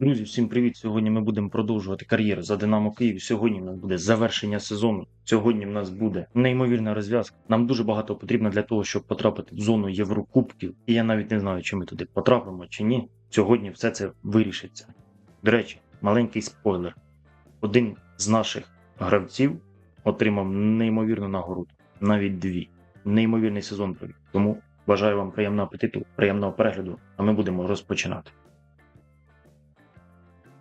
Друзі, всім привіт! Сьогодні ми будемо продовжувати кар'єру за Динамо Київ. Сьогодні в нас буде завершення сезону. Сьогодні в нас буде неймовірна розв'язка. Нам дуже багато потрібно для того, щоб потрапити в зону Єврокубків. І я навіть не знаю, чи ми туди потрапимо чи ні. Сьогодні все це вирішиться. До речі, маленький спойлер: один з наших гравців отримав неймовірну нагороду, навіть дві. Неймовірний сезон провів. Тому бажаю вам приємного апетиту, приємного перегляду, а ми будемо розпочинати.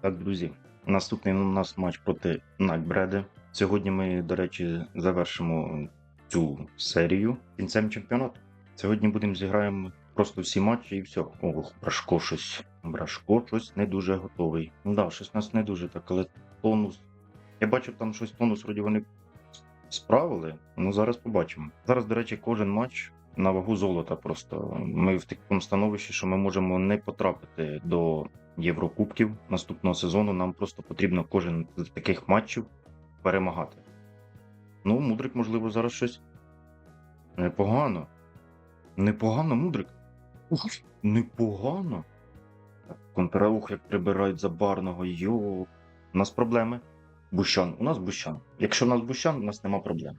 Так, друзі, наступний у нас матч проти Найтбреди. Сьогодні ми, до речі, завершимо цю серію кінцем чемпіонату. Сьогодні будемо зіграємо просто всі матчі і все. Ох, Брашко щось. Брашко щось не дуже готовий. Ну да, щось нас не дуже так, але тонус. Я бачив там щось тонус, вроді вони справили. Ну зараз побачимо. Зараз, до речі, кожен матч на вагу золота. Просто ми в такому становищі, що ми можемо не потрапити до Єврокубків наступного сезону. Нам просто потрібно кожен з таких матчів перемагати. Ну, Мудрик, можливо, зараз щось непогано. Непогано, Мудрик. Ух, непогано. Контраух, як прибирають за барного. Йо. У нас проблеми. Бущан. У нас Бущан. Якщо у нас Бущан, у нас нема проблем.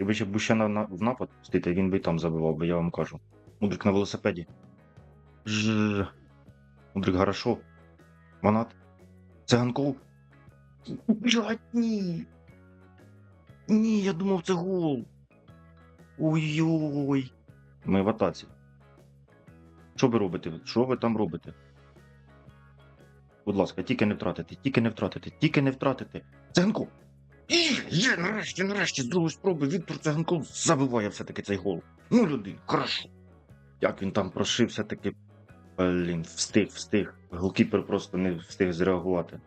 Якби ще Бущана на- в напад пустити, він би і там забивав, би, я вам кажу. Мудрик на велосипеді. Ж. Мудрик хорошо. Ванат. Циганков. Блядь, ні. Ні, я думав, це гол. Ой-ой. Ми в атаці. Що ви робите? Що ви там робите? Будь ласка, тільки не втратити, тільки не втратити, тільки не втратити. Циганков. Є, є, нарешті, нарешті, з другої спроби Віктор Циганков забиває все-таки цей гол. Ну, один, хорошо. Як він там прошив все-таки. Блін, встиг, встиг. Голкіпер просто не встиг зреагувати.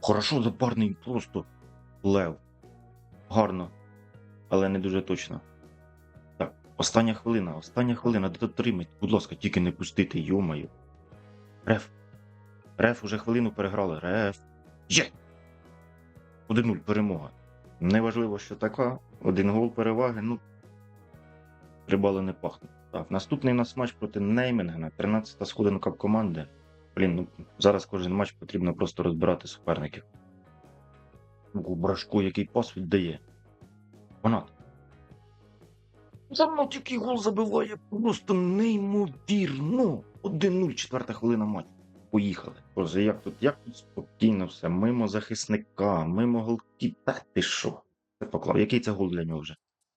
Хорошо, запарний просто лев. Гарно, але не дуже точно. Так, остання хвилина, остання хвилина, дотримайте, будь ласка, тільки не пустити, йомаю. Реф. Реф уже хвилину переграли. Реф. Є! 1-0 перемога. Неважливо, що така. Один гол переваги, ну. Три бали не пахне. Так, наступний у нас матч проти Неймінгена, 13-та сходинка команди. Блін, ну зараз кожен матч потрібно просто розбирати суперників. Брашко, який пас віддає. Фанат. За який гол забиває просто неймовірно. 1-0, четверта хвилина матчу. Поїхали. Боже, як тут, як тут спокійно все. Мимо захисника, мимо голки. Та ти що? Це поклав. Який це гол для нього вже?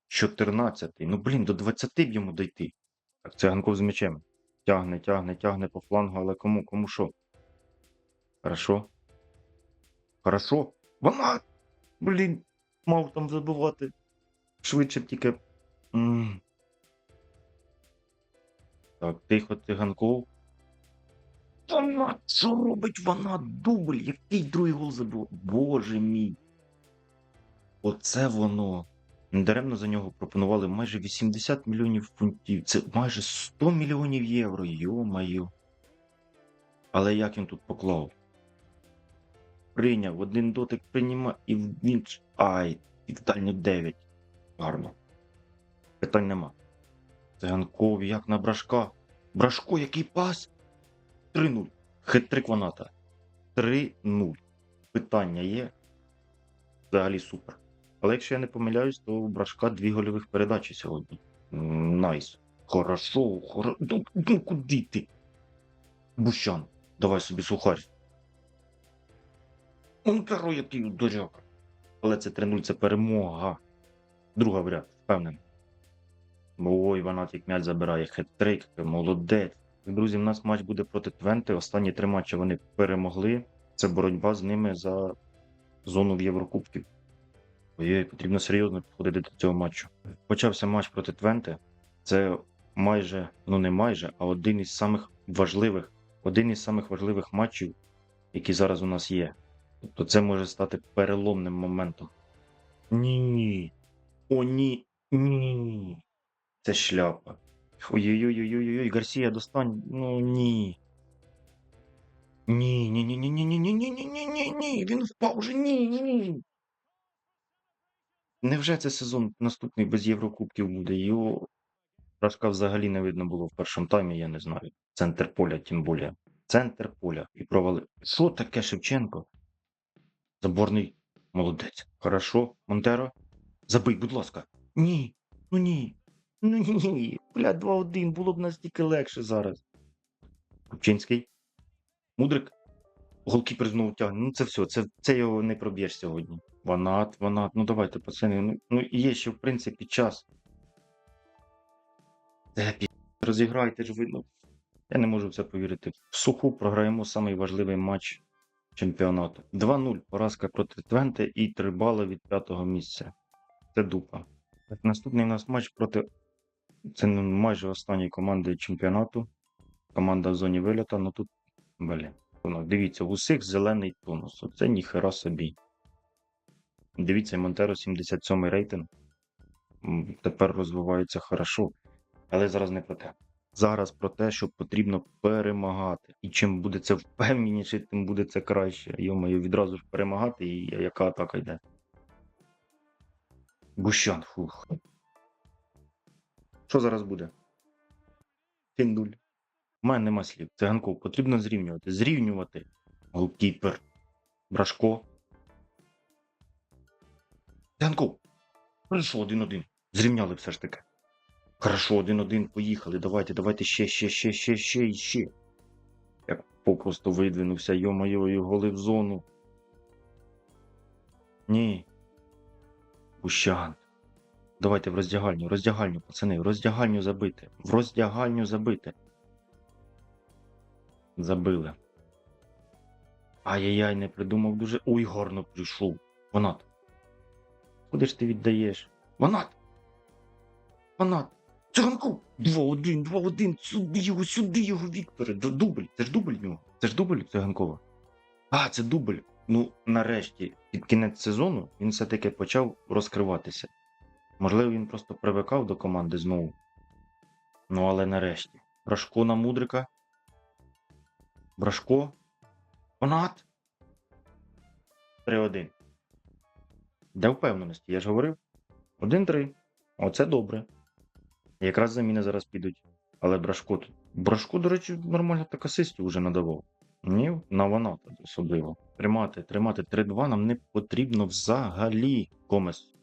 14-й. Ну блін, до 20 б йому дойти. Так, циганков з м'ячем. Тягне, тягне, тягне по флангу, але кому, кому що? Хорошо. Хорошо. Вона! Блін, мав там забивати. Швидше б тільки. М. Так, тихо, циганков. Вона, що робить вона? Дубль, який другий гол забив? Боже мій. Оце воно. Недаремно за нього пропонували майже 80 мільйонів фунтів. Це майже 100 мільйонів євро. Йо-маю. Але як він тут поклав? Прийняв, один дотик прийняв і він. Ай, і в дальню 9. Гарно. Питань нема. Циганков, як на брашка. Брашко, який пас? 3-0. Хитрик ваната. 3-0. Питання є. Взагалі супер. Але якщо я не помиляюсь, то у Брашка дві гольових передачі сьогодні. Найс. Хорошо, хоро... Ну, ну куди ти? Бущан, давай собі сухарь. Он перо який ударяка. Але це 3-0, це перемога. Друга вряд, впевнений. Ой, Ванатік м'яч забирає хет-трик, молодець. Друзі, в нас матч буде проти Твенти. Останні три матчі вони перемогли. Це боротьба з ними за зону в Єврокубків. Ой, потрібно серйозно підходити до цього матчу. Почався матч проти Твенте. Це майже, ну не майже, а один із самих важливих, один із самих важливих матчів, які зараз у нас є. Тобто це може стати переломним моментом. Ні. О, ні. Ні. Це шляпа. Ой-ой-ой-ой-ой, Гарсія, достань. Ну ні. Ні, ні, ні, ні, ні, ні, ні, ні, ні, ні, ні, ні. Він впав уже. Ні, ні. Невже це сезон наступний без Єврокубків буде? Йо. Брашка взагалі не видно було в першому таймі, я не знаю. Центр поля, тим більше. Центр поля. І провали. Що таке Шевченко? Заборний молодець. Хорошо, Монтеро. Забий, будь ласка. Ні. Ну ні. Ну ні. Бля, 2-1, було б настільки легше зараз. Купчинський. Мудрик. Голкіпер знову тягне. Ну це все, це, це його не проб'єш сьогодні. Ванат, ванат. Ну давайте, пацани. Ну, ну є ще, в принципі, час. Та пі... розіграйте ж ви. Ну, я не можу в це повірити. В суху програємо самий важливий матч чемпіонату. 2-0 поразка проти Твенте і 3 бали від п'ятого місця. Це дупа. Наступний у нас матч проти. Це майже останньої команди чемпіонату. Команда в зоні вильота, ну тут. Блін. Ну, дивіться, у усіх зелений тонус. Оце ніхера собі. Дивіться, Монтеро 77 рейтинг. Тепер розвивається хорошо. Але зараз не про те. Зараз про те, що потрібно перемагати. І чим буде це впевненіше, тим буде це краще. Йомаю, відразу ж перемагати, і яка атака йде. Гущан, фух. Що зараз буде? Фіндуль. У мене нема слів. Циганков потрібно зрівнювати. Зрівнювати. Голкіпер. Брашко. Циганков. Хорошо, один-один. Зрівняли все ж таки. Хорошо, один-один, поїхали. Давайте, давайте ще, ще, ще, ще, ще ще. Як попросту видвинувся, йо-моє, і голи в зону. Ні. Гущан. Давайте в роздягальню, роздягальню, пацани, в роздягальню забити. В роздягальню забити. Забили. Ай-яй-яй, не придумав дуже. Ой, гарно прийшов. Ванат. Куди ж ти віддаєш? Ванат! Ванат! Циганку! 2-1, 2-1, сюди його, сюди його, Вікторе. Дубль. Це ж дубль нього. Це ж дубль циганкова. А, це дубль. Ну, нарешті, під кінець сезону він все-таки почав розкриватися. Можливо, він просто привикав до команди знову. Ну, але нарешті. Брашко на мудрика. Брашко. Ванат. 3-1. Для впевненості, я ж говорив. 1-3. Оце добре. Якраз заміни зараз підуть. Але Брашко тут. Брашко, до речі, нормально так асистів вже надавав. Ні, на Ваната особливо. Тримати, тримати 3-2 нам не потрібно взагалі. Комес.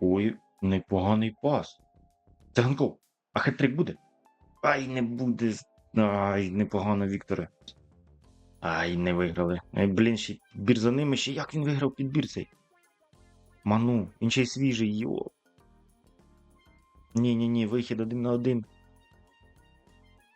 Ой, непоганий пас. Циганков, а хитрик буде? Ай, не буде. Ай, непогано, Вікторе. Ай, не виграли. Ай, блін, ще підбір за ними, ще як він виграв підбір цей? Ману, він ще й свіжий, йо. Ні, ні, ні, вихід один на один.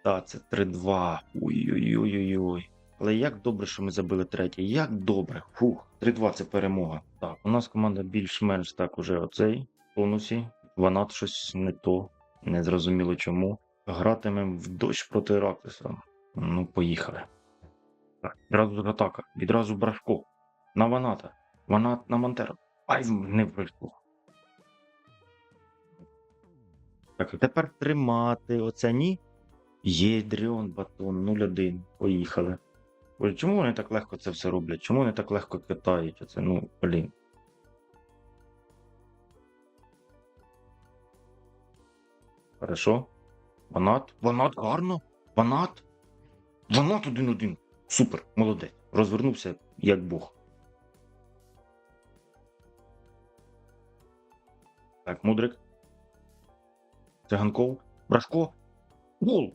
Та, це 3-2. Ой-ой-ой-ой-ой. Але як добре, що ми забили третє. Як добре. Фух, 3-2 це перемога. Так, у нас команда більш-менш так уже оцей в тонусі. Ванат щось не то. Не зрозуміло чому. Гратимем в дощ проти Раклеса. Ну, поїхали. Так, відразу атака. Відразу Брашко. На Ваната. Ванат на Монтеро. Ай, не вийшло. Так, тепер тримати. Оце ні. Є Дріон Батон 0-1. Поїхали. Боже, чому вони так легко це все роблять? Чому вони так легко катають? Оце, ну, блін. Хорошо. Ванат. Ванат гарно. Ванат. Ванат 1-1. Супер, молодець. Розвернувся як Бог. Так, Мудрик. Циганков. Брашко. Гол.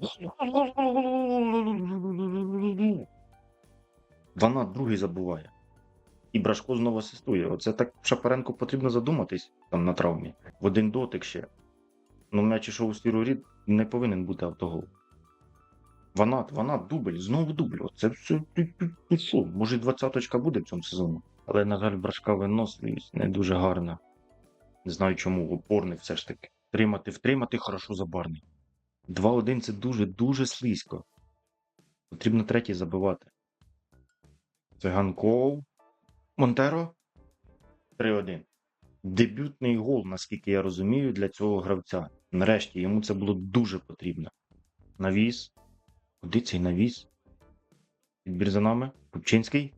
Ванат другий забуває. І Брашко знову асистує. Оце так Шапаренко потрібно задуматись там на травмі. В один дотик ще. Ну, м'яч ішов у стіру рід, не повинен бути автогол. Ванат, Ванат, дубль, знову дубль. Оце все. що? Може, двадцяточка буде в цьому сезоні. Але, на жаль, брашка виносливість не дуже гарна. Не знаю чому, опорний все ж таки. Тримати, втримати, хорошо забарний. 2-1 це дуже-дуже слизько. Потрібно третій забивати. Циганков. Монтеро. 3-1. Дебютний гол, наскільки я розумію, для цього гравця. Нарешті йому це було дуже потрібно. Навіс. Куди цей навіс? Підбір за нами. Купчинський.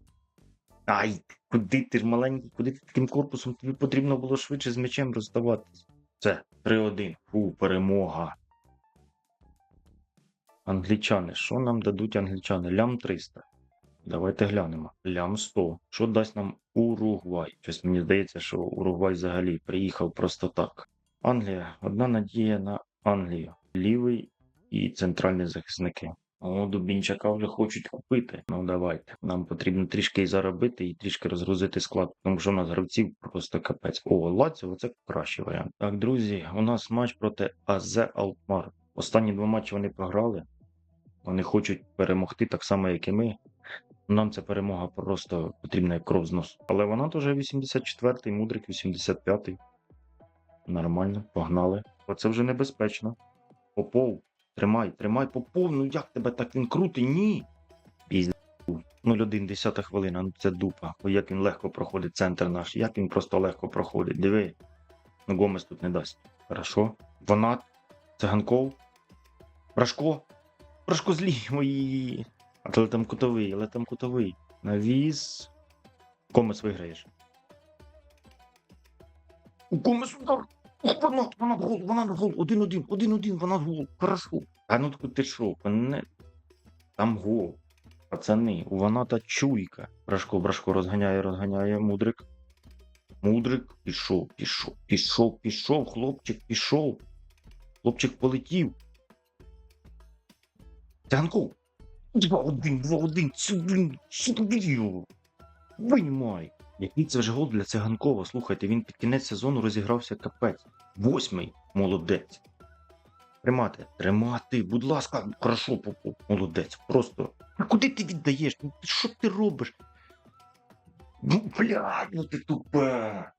Ай, куди ти ж маленький, куди ти таким корпусом? Тобі потрібно було швидше з м'ячем розставатись. Це 3-1. Фу, перемога. Англічани. Що нам дадуть англічани? Лям 300. Давайте глянемо. Лям 100. Що дасть нам Уругвай? Щось мені здається, що Уругвай взагалі приїхав просто так. Англія. Одна надія на Англію. Лівий і центральні захисники. О, Дубінчака вже хочуть купити. Ну давайте. Нам потрібно трішки і заробити і трішки розгрузити склад, тому що у нас гравців просто капець. О, Лаціо, це кращий варіант. Так, друзі, у нас матч проти АЗ Алкмар. Останні два матчі вони програли. Вони хочуть перемогти так само, як і ми. Нам ця перемога просто потрібна як кров з носу. Але вона теж 84-й, мудрик 85-й. Нормально, погнали. Оце вже небезпечно. Попов, тримай, тримай, Попов, ну як тебе так він крутий? Ні. Пізд... 0-1, 10 хвилина, ну це дупа. О, як він легко проходить центр наш, як він просто легко проходить. Диви. Ну Гомес тут не дасть. Хорошо. Вона, Циганков. Брашко. Брашко злі мої. Але там кутовий, але там кутовий. Навіс. Комес виграєш. У Комес удар. Вона, вона в гол, вона в гол. Один-один, один-один, вона в гол. Хорошо. А ну ти що, не... Там гол. Пацани, у вона та чуйка. Брашко, брашко розганяє, розганяє. Мудрик. Мудрик пішов, пішов, пішов, пішов, хлопчик пішов. Хлопчик полетів. Тянков. Два-один, два-один, сюди, сюди його. Виймай. Який це вже гол для циганкова. Слухайте, він під кінець сезону розігрався капець. Восьмий. Молодець. Тримати, тримати, будь ласка, хорошо, Попов. Молодець. Просто. А куди ти віддаєш? Ну, що ти робиш? Ну, блядь, ну ти тупе.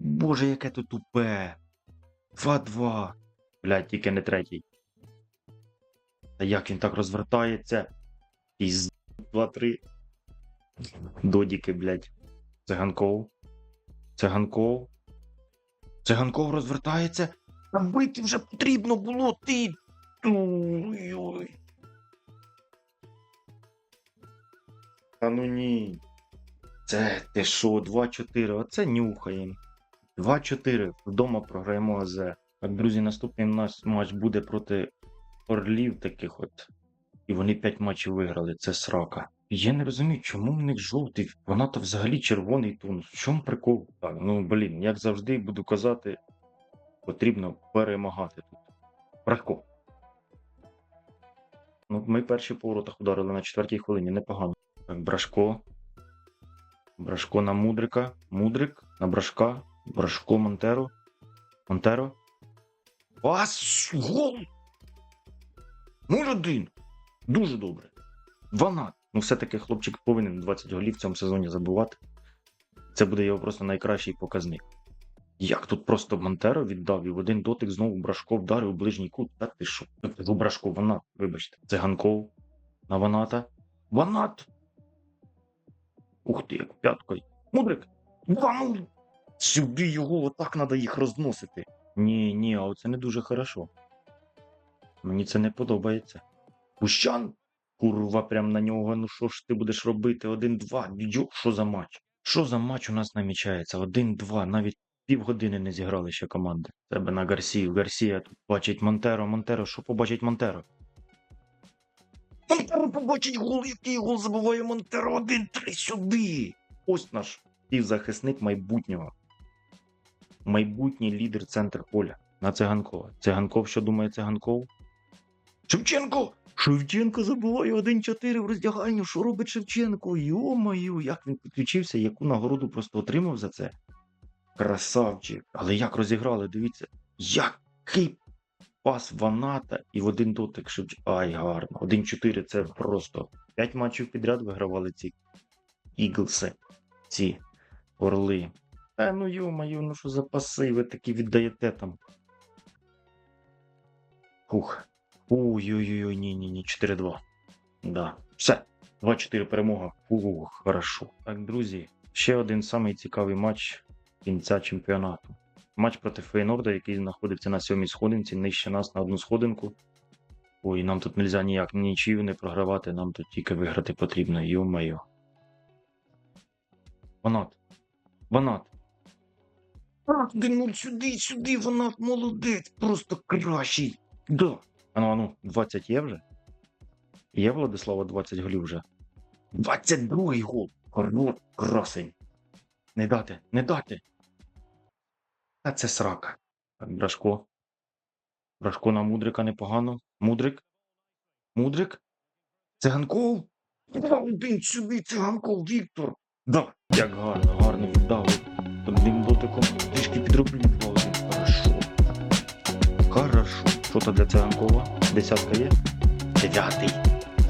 Боже, яке ти тупе. 2-2. Блядь, тільки не третій. Та як він так розвертається? Із 2-3. Додіки, блядь. Циганков. Циганков. Циганков розвертається. Та бити вже потрібно було, ти. Ой-ой. Та ну ні. Це ти що, 2-4, оце нюхаємо. 2-4. Вдома програємо АЗ. Так, друзі, наступний у нас матч буде проти орлів таких от. І вони 5 матчів виграли. Це срака. Я не розумію, чому в них жовтий, вона то взагалі червоний тон. В чому прикол? Так, ну блін, як завжди буду казати, потрібно перемагати тут. Брашко. Ну, ми перші по воротах ударили на четвертій хвилині, непогано. Брашко. Брашко на Мудрика. Мудрик на Брашка. Брашко Монтеро. Монтеро. Пас! Гол! Молодин! Дуже добре. Вона. Ну, все-таки хлопчик повинен 20 голів в цьому сезоні забувати. Це буде його просто найкращий показник. Як тут просто Монтеро віддав і в один дотик знову Брашко вдарив ближній кут. Та ти що? Тобто Брашко, Ванат, вибачте. Циганков на Ваната. Ванат! Ух ти, як п'яткою. Мудрик! Вану! Сюди його, отак треба їх розносити. Ні, ні, а оце не дуже хорошо. Мені це не подобається. Пущан? Курва, прям на нього. Ну що ж ти будеш робити? Один-два. Що за матч? Що за матч у нас намічається? Один-два. Навіть півгодини не зіграли ще команди. Тебе на Гарсію. Гарсія тут бачить Монтеро. Монтеро, що побачить Монтеро? Монтеро побачить гол, який гол забуває Монтеро. Один-три сюди. Ось наш півзахисник майбутнього. Майбутній лідер центр поля на Циганкова. Циганков, що думає Циганков? Шевченко! Шевченко забуває 1-4 в роздягальню. Що робить Шевченко? Йо-моє, як він підключився, яку нагороду просто отримав за це. Красавчик. Але як розіграли, дивіться, який пас Ваната і в один дотик Шевченко. Ай, гарно. 1-4 це просто. 5 матчів підряд вигравали ці іглси, ці орли. Е, ну йо-моє, ну що за паси ви такі віддаєте там. Фух. Ой-ой-ой, ні-ні-ні, 4-2. Да. Все. 2-4 перемога. Ух, хорошо. Так, друзі, ще один самий цікавий матч кінця чемпіонату. Матч проти Фейнорда, який знаходиться на сьомій сходинці, нижче нас на одну сходинку. Ой, нам тут нельзя ніяк нічию не програвати, нам тут тільки виграти потрібно, йо-моє. Ванат. Ванат. Так, 1-0 сюди, сюди, Ванат, молодець, просто кращий. Да. Ану, ану, 20 є вже? Є Владислава 20 голів вже? 22-й гол! Корно, красень! Не дати, не дати! Та це срака. Брашко. Брашко на Мудрика непогано. Мудрик? Мудрик? Циганков? Один сюди, циганков, Віктор! Да, як гарно, гарно віддав. Одним дотиком трішки підроблю. Хорошо. Що то для циганкова? Десятка є? Дев'ятий.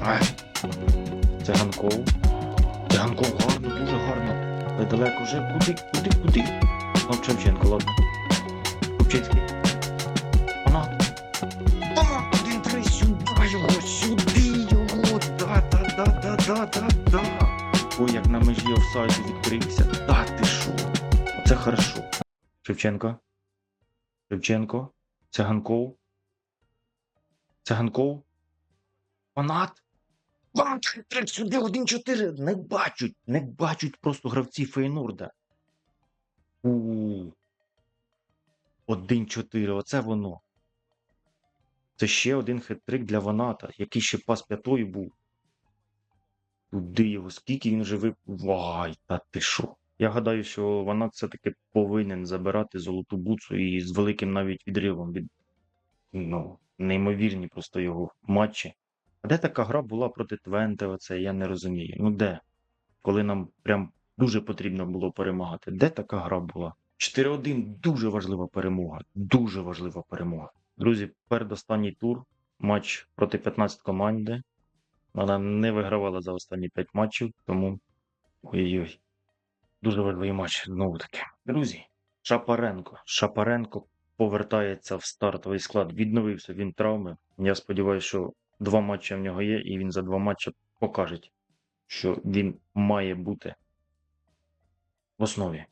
Ай. Циганков. Циганков гарно, дуже гарно. Але далеко вже. Куди, куди, куди? Ну, Шевченко, ладно. Купчинський. Вона. Вона! Один три сюди його, сюди його. Да, да, да, да, да, да, да. Ой, як на межі офсайду відкрився. Да, ти шо? Оце хорошо. Шевченко. Шевченко. Циганков. Циганков. Фанат. Фанат сюди 1-4. Не бачать. Не бачать просто гравці Фейнорда. У. 1-4. Оце воно. Це ще один хитрик для Ваната, який ще пас п'ятою був. Туди його, скільки він вже вип... Вай, та ти що? Я гадаю, що Ванат все-таки повинен забирати золоту буцу і з великим навіть відривом від ну, неймовірні просто його матчі. А де така гра була проти Твенте? Оце я не розумію. Ну де? Коли нам прям дуже потрібно було перемагати. Де така гра була? 4-1 дуже важлива перемога. Дуже важлива перемога. Друзі, передостанній тур. Матч проти 15 команди. Вона не вигравала за останні 5 матчів, тому. Ой-ой-ой. Дуже важливий матч знову таки. Друзі, Шапаренко. Шапаренко повертається в стартовий склад. Відновився він травми. Я сподіваюся, що два матчі в нього є, і він за два матчі покаже, що він має бути в основі.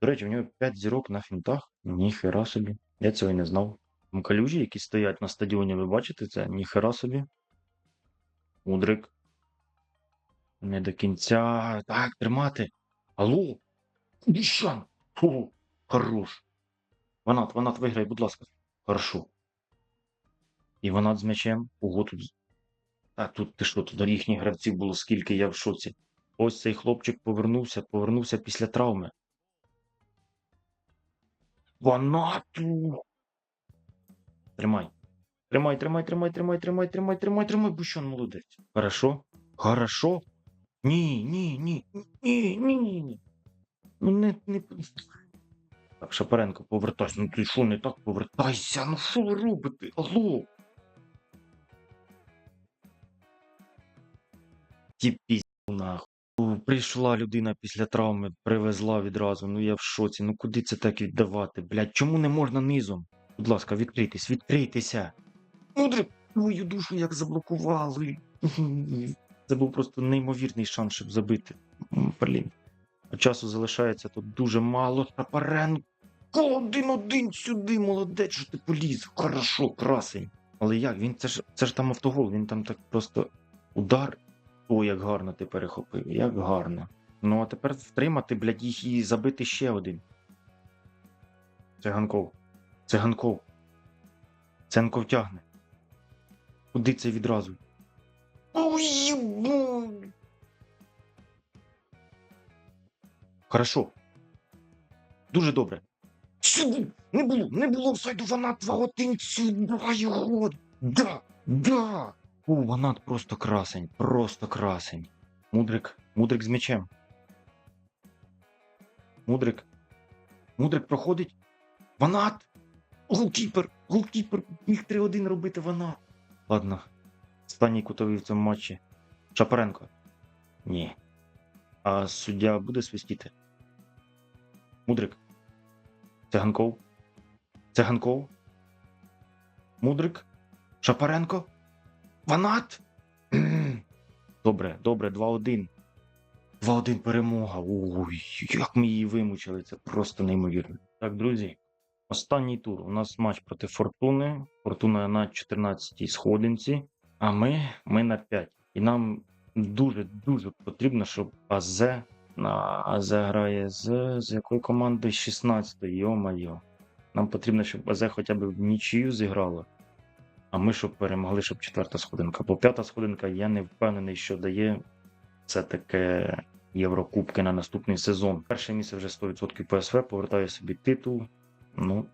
До речі, в нього 5 зірок на фінтах. Ніхера собі. Я цього й не знав. Там калюжі, які стоять на стадіоні, ви бачите це? Ніхера собі. Мудрик. Не до кінця. Так, тримати. Алло! Дішан! Фу, хорош. Ванат, Ванат, виграй, будь ласка. Хорошо. І Ванат з м'ячем. Ого, тут. А тут ти що, тут їхніх гравців було скільки, я в шоці. Ось цей хлопчик повернувся, повернувся після травми. Ванату! Тримай. Тримай, тримай, тримай, тримай, тримай, тримай, тримай, тримай, Бущон молодець. Хорошо? Хорошо? Ні, ні, ні, ні, ні, ні. Ну не, не. Так, Шапаренко, повертайся. Ну ти що не так повертайся? Ну що ви робите? Алло? Ті нахуй. Прийшла людина після травми, привезла відразу. Ну я в шоці. Ну куди це так віддавати? Блядь, чому не можна низом? Будь ласка, відкрийтесь, відкрийтеся. Мудрик, твою душу як заблокували. Це був просто неймовірний шанс, щоб забити. Блін. А часу залишається тут дуже мало. Шапаренко один-один сюди, молодець, що ти поліз. Хорошо, красень. Але як? Він це ж це ж там автогол, він там так просто удар. О, як гарно ти перехопив, як гарно. Ну а тепер втримати, блядь, їх і забити ще один. Циганков. Циганков. Ценков тягне. Куди це відразу? Ой. Хорошо. Дуже добре. Сюди! Не було, не було офсайду, Ванат 2-1 сюди його. Да, да. О, Ванат просто красень, просто красень. Мудрик, Мудрик з м'ячем. Мудрик. Мудрик проходить. Ванат! Голкіпер! Голкіпер! Міг 3-1 робити Ванат. Ладно. Останній кутовий в цьому матчі. Шапаренко. Ні. А суддя буде свистіти? Мудрик. Циганков. Циганков. Мудрик. Шапаренко. Ванат. Добре, добре, 2-1. 2-1 перемога. Ой, як ми її вимучили, це просто неймовірно. Так, друзі, останній тур. У нас матч проти Фортуни. Фортуна на 14-й сходинці, а ми, ми на 5. І нам дуже-дуже потрібно, щоб АЗ на АЗ з, з якої команди? 16-ї, йо-майо. Нам потрібно, щоб АЗ хоча б в нічию зіграло. А ми щоб перемогли, щоб четверта сходинка. Бо п'ята сходинка, я не впевнений, що дає це таке Єврокубки на наступний сезон. Перше місце вже 100% ПСВ, повертає собі титул. Ну,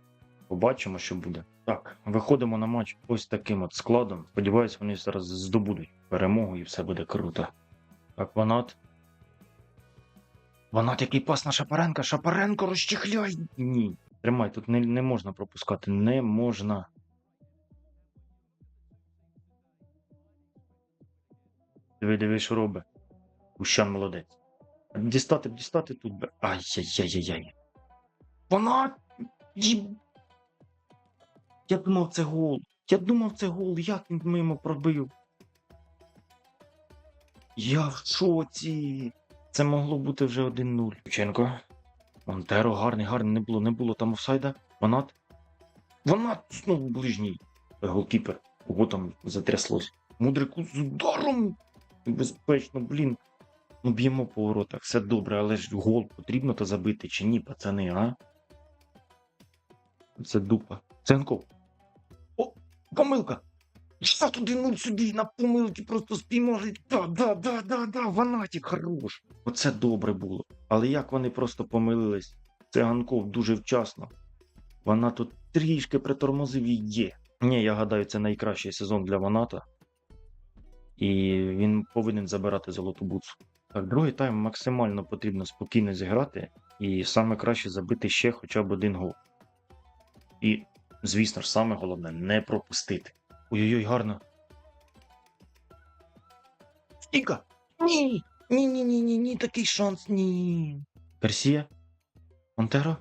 побачимо, що буде. Так, виходимо на матч ось таким от складом. Сподіваюсь, вони зараз здобудуть перемогу і все буде круто. Так, Ванат. Ванат, який пас на Шапаренка. Шапаренко, розчихляй! Ні. Тримай, тут не, не можна пропускати. Не можна. Диви, диви, що робить. Ущан молодець. Дістати, дістати тут би. Ай-яй-яй-яй. Вона. Я думав, це гол. Я думав, це гол. Як він мимо пробив. Я в шоці. Це могло бути вже 1-0. Шевченко. Монтеро, гарний, гарний, не було, не було там офсайда. Ванат. Ванат знову ближній. Голкіпер. Ого там затряслось. Мудрику з ударом. Безпечно, блін. Ну, б'ємо по воротах, все добре, але ж гол потрібно то забити чи ні, пацани, а? Це дупа. Ценков. О, помилка! 61-0 сюди, на помилки просто спіймали. Да, да, да, да, да, ванатік хорош. Оце добре було. Але як вони просто помилились? Циганков дуже вчасно. Вона тут трішки притормозив і є. Ні, я гадаю, це найкращий сезон для Ваната. І він повинен забирати золоту буцу. Так, другий тайм максимально потрібно спокійно зіграти, і саме краще забити ще хоча б один гол. І, звісно ж, саме головне не пропустити. Ой-ой-ой, гарно. Стіка! Ні! Ні, ні, такий шанс, ні. Персія? Монтеро?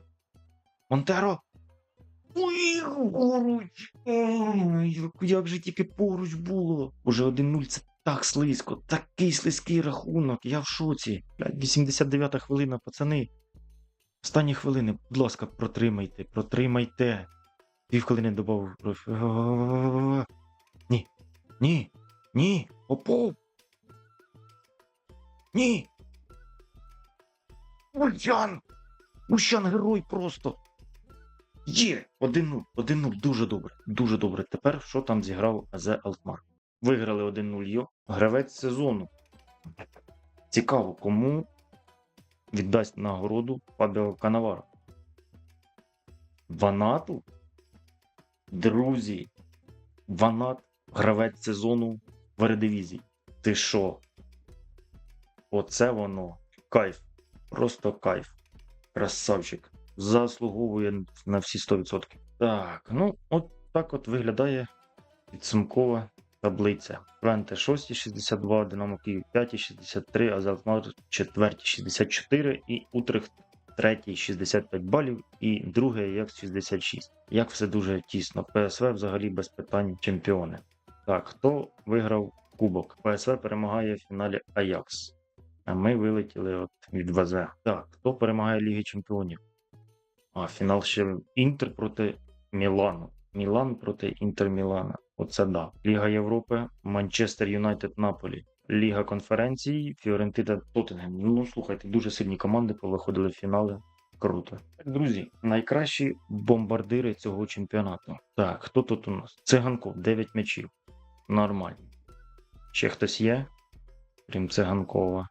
Монтеро? Ой, поруч! Ой, як же тільки поруч було. Уже 1-0 це так слизько, такий слизький рахунок, я в шоці. 89-та хвилина, пацани. Останні хвилини, будь ласка, протримайте, протримайте. Пів хвилини. Ні. Ні. Ні. Опов. Ні. Ульян. Ущан герой просто. Є! 1-0, 1-0, дуже добре, дуже добре. Тепер що там зіграв АЗ Алтмар? Виграли 1-0 йо. Гравець сезону. Цікаво, кому віддасть нагороду Фабіо Канаваро. Ванату? Друзі, Ванат гравець сезону в Ередивізії. Ти що? Оце воно. Кайф. Просто кайф. Красавчик. Заслуговує на всі 100%. Так, ну, от так от виглядає підсумкова таблиця. Твенте 6, 62, Динамо Київ 5, 63, Азалтмар 4, 64 і Утрехт 3, 65 балів і друге як 66. Як все дуже тісно. ПСВ взагалі без питань чемпіони. Так, хто виграв кубок? ПСВ перемагає в фіналі Аякс. А ми вилетіли от від ВЗ. Так, хто перемагає Ліги Чемпіонів? А, фінал ще Інтер проти Мілану. Мілан проти Інтер Мілана. Оце да. Ліга Європи, Манчестер Юнайтед Наполі. Ліга конференцій, Фіорентина Тоттенгем. Ну, слухайте, дуже сильні команди повиходили в фінали. Круто. Друзі, найкращі бомбардири цього чемпіонату. Так, хто тут у нас? Циганков, 9 м'ячів. Нормально. Ще хтось є? Крім Циганкова.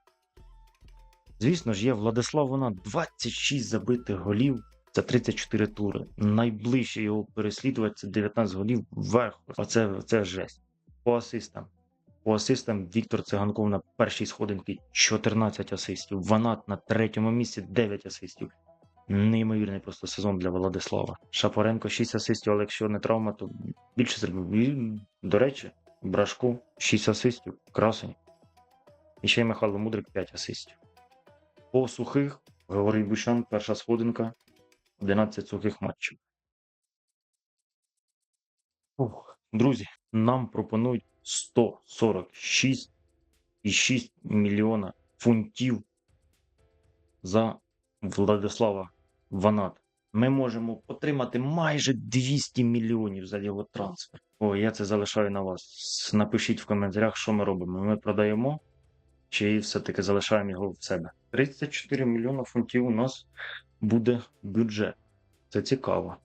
Звісно ж, є Владислав Вона 26 забитих голів за 34 тури. Найближче його переслідувати це 19 голів вверх. Оце це жесть. По асистам. По асистам Віктор Циганков на першій сходинці 14 асистів. Ванат на третьому місці 9 асистів. Неймовірний просто сезон для Владислава. Шапоренко 6 асистів, але якщо не травма, то більше зробив. До речі, Брашку 6 асистів. Красень. І ще й Михайло Мудрик 5 асистів. По сухих Григорій Бущан, перша сходинка, 11 сухих матчів. Ух. Друзі, нам пропонують 146,6 мільйона фунтів за Владислава Ванат. Ми можемо отримати майже 200 мільйонів за його трансфер. О, я це залишаю на вас. Напишіть в коментарях, що ми робимо. Ми продаємо чи все-таки залишаємо його в себе. 34 мільйона фунтів у нас буде бюджет. Це цікаво.